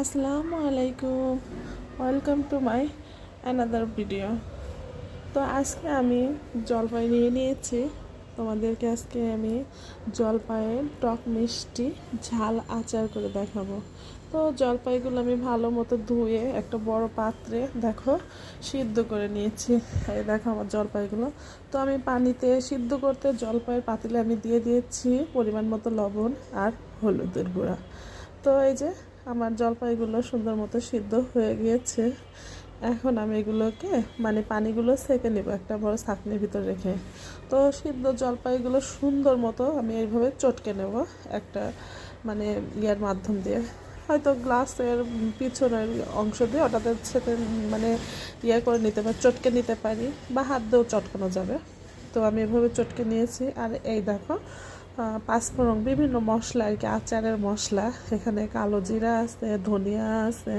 আসসালামু আলাইকুম। Welcome to my another video তো আজকে আমি জলপাই নিয়ে নিয়েছি। তোমাদেরকে আজকে আমি জলপাইয়ের টক মিষ্টি ঝাল আচার করে দেখাবো। তো জলপাইগুলো আমি ভালো মতো ধুয়ে একটা বড় পাত্রে দেখো সিদ্ধ করে নিয়েছি। এই দেখো আমার জলপাইগুলো। তো আমি পানিতে সিদ্ধ করতে জলপাইয়ের পাতিলে আমি দিয়ে দিয়েছি পরিমাণ মতো লবণ আর হলুদের গুঁড়া। তো এই যে আমার জলপাইগুলো সুন্দর মতো সিদ্ধ হয়ে গিয়েছে। এখন আমি এগুলোকে মানে পানিগুলো সেকে নেব, একটা বড় ছাঁকনির ভিতর রেখে। তো সিদ্ধ জলপাইগুলো সুন্দর মতো আমি এইভাবে চটকে নেব একটা মানে ইয়ার মাধ্যম দিয়ে। হয়তো গ্লাসের পিছনের অংশ দিয়ে ওটাতে সেতে মানে ইয়ে করে নিতে পারি, চটকে নিতে পারি, বা হাত দিয়েও চটকানো যাবে। তো আমি এভাবে চটকে নিয়েছি। আর এই দেখো পাঁচফোড়ন, বিভিন্ন মশলা আর কি, আচারের মশলা। এখানে কালো জিরা আছে, ধনিয়া আছে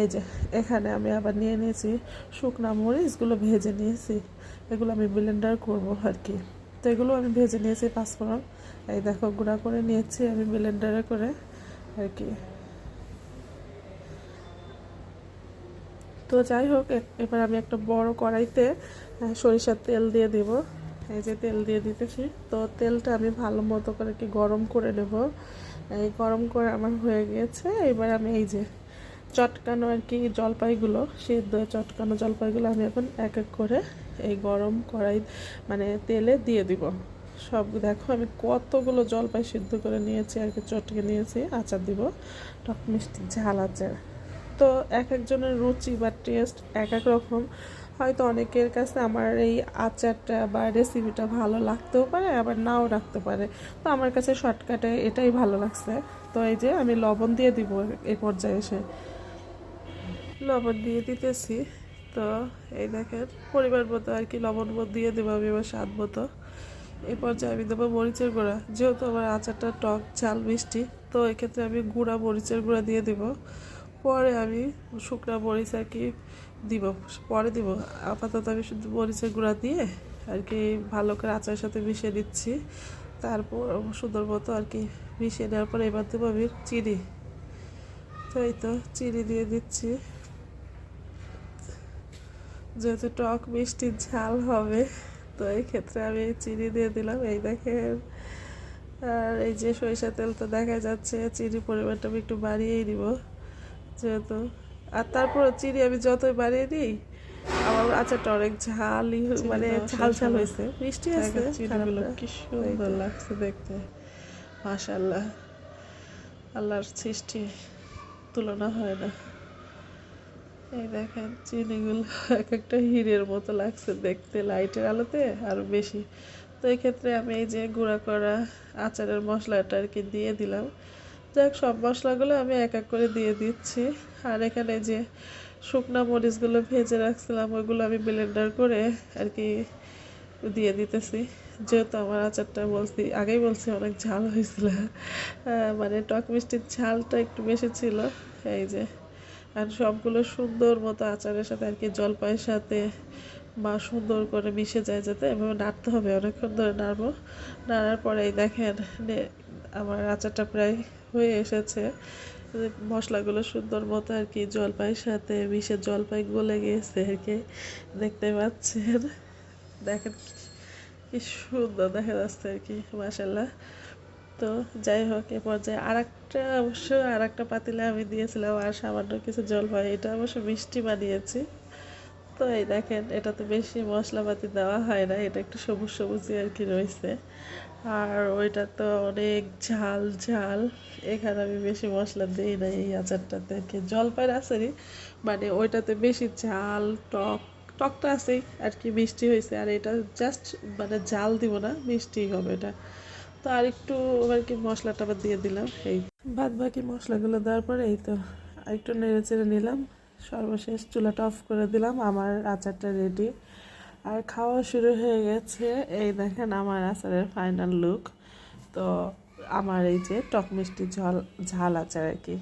এই যে, এখানে আমি আবার নিয়ে নিয়েছি শুকনা মরিচগুলো ভেজে নিয়েছি। এগুলো আমি ব্লেন্ডার করব আর কি। তো এগুলো আমি ভেজে নিয়েছি পাঁচফোড়ন। এই দেখো, গুঁড়া করে নিয়েছি আমি ব্লেন্ডারে করে আর কি। তো যাই হোক এবার আমি একটা বড় কড়াইতে সরিষার তেল দিয়ে দেব। এই যে তেল দিয়ে দিতেছি। তো তেলটা আমি ভালো মতো করে কি গরম করে নেব। এই গরম করে আমার হয়ে গিয়েছে এবার আমি এই যে চটকানো আর কি জলপাইগুলো, সিদ্ধ চটকানো জলপাইগুলো আমি এখন এক এক করে এই গরম কড়াই মানে তেলে দিয়ে দিব। সব দেখো আমি কতগুলো জলপাই সিদ্ধ করে নিয়েছি আর কি, চটকে নিয়েছি, আচার দিব। টক মিষ্টি ঝাল আচার। তো এক একজনের রুচি বা টেস্ট এক এক রকম। হয়তো অনেকের কাছে আমার এই আচারটা বা রেসিপিটা ভালো লাগতেও পারে, আবার নাও রাখতে পারে। তো আমার কাছে শর্টকাটে এটাই ভালো লাগছে। তো এই যে আমি লবণ দিয়ে দিব এই পর্যায়ে এসে। লবণ দিয়ে দিতেছি। তো এই দেখেন পরিবার মতো আর কি লবণ দিয়ে দেবো আমি এবার স্বাদ মতো। এই পর্যায়ে আমি দেবো মরিচের গুঁড়া। যেহেতু আমার আচারটা টক, ঝাল, মিষ্টি, তো এক্ষেত্রে আমি গুঁড়া, মরিচের গুঁড়া দিয়ে দিব। পরে আমি শুকনা মরিচ আর কি দিব, পরে দিব। আপাতত আমি শুধু মরিচের গুঁড়া দিয়ে আর কি ভালো করে আচারের সাথে মিশিয়ে দিচ্ছি। তারপর সুন্দর মতো আর কি মিশিয়ে নেওয়ার পরে এবার দেবো আমি চিনি। তো এই তো চিনি দিয়ে দিচ্ছি। যেহেতু টক মিষ্টি ঝাল হবে, তো এই ক্ষেত্রে আমি চিনি দিয়ে দিলাম। এই দেখেন, আর এই যে সরিষা তেল তো দেখা যাচ্ছে চিনি পরিমাণটা আমি একটু বাড়িয়েই দিব যেহেতু আর তারপর চিনি আমি যতই বাড়িয়ে দিই আমার আচারটা অনেক ঝালই মানে ঝাল ঝাল হয়েছে। মিষ্টি আছে চিনিগুলো কি সুন্দর লাগছে দেখতে। মাশাল্লাহ আল্লাহর সৃষ্টি তুলনা হয় না। এই দেখেন চিনিগুলো এক একটা হিরের মতো লাগছে দেখতে লাইটের আলোতে আর বেশি। তো এই ক্ষেত্রে আমি এই যে গুঁড়া করা আচারের মশলাটা আর কি দিয়ে দিলাম। যাক, সব মশলাগুলো আমি এক এক করে দিয়ে দিচ্ছি। আর এখানে যে শুকনো মরিচগুলো ভেজে রাখছিলাম, ওইগুলো আমি ব্লেন্ডার করে আর কি দিয়ে দিতেছি। যেহেতু আমার আচারটা বলছি, আগেই বলছি অনেক ঝাল হয়েছিল। মানে টক মিষ্টির ঝালটা একটু বেশি ছিল। এই যে, আর সবগুলো সুন্দর মতো আচারের সাথে আর কি জলপাইয়ের সাথে বা সুন্দর করে মিশে যায় যাতে, এভাবে নাড়তে হবে, অনেকক্ষণ ধরে নাড়বো। নাড়ার পরেই দেখেন আমার আচারটা প্রায় হয়ে এসেছে। মশলাগুলো সুন্দর মতো আর কি জলপাইয়ের সাথে মিশে জলপাই গলে গিয়েছে আর কি। দেখতে পাচ্ছেন? দেখেন কি সুন্দর দেখা যাচ্ছে আর কি মাসাল্লাহ তো যাই হোক, এ পর্যায়ে আর একটা অবশ্য আর একটা পাতিলে আমি দিয়েছিলাম আর সামান্য কিছু জলপাই, এটা অবশ্য মিষ্টি বানিয়েছি। তো এই দেখেন, এটাতে বেশি মশলাপাতি দেওয়া হয় না, এটা একটু সবুজ সবুজই আর কি রয়েছে। আর ওইটা তো অনেক ঝাল ঝাল। এখানে আমি বেশি মশলা দিই না এই আচারটাতে আর কি। জলপাইয়ের মানে ওইটাতে বেশি ঝাল, টক টকটা আছেই আর কি, মিষ্টি হয়েছে। আর এটা জাস্ট মানে জাল দিব না মিষ্টি হবে এটা। তো আর একটু আর কি মশলাটা আবার দিয়ে দিলাম, এই। বাদ বাকি মশলাগুলো দেওয়ার পরে এই তো আর একটু নেড়ে চেড়ে নিলাম। সর্বশেষ চুলাটা অফ করে দিলাম, আমার আচারটা রেডি আর খাওয়া শুরু হয়ে গেছে। এই দেখেন আমার আচারের ফাইনাল লুক তো আমার এই যে টক মিষ্টি ঝাল ঝাল আচার আর কি।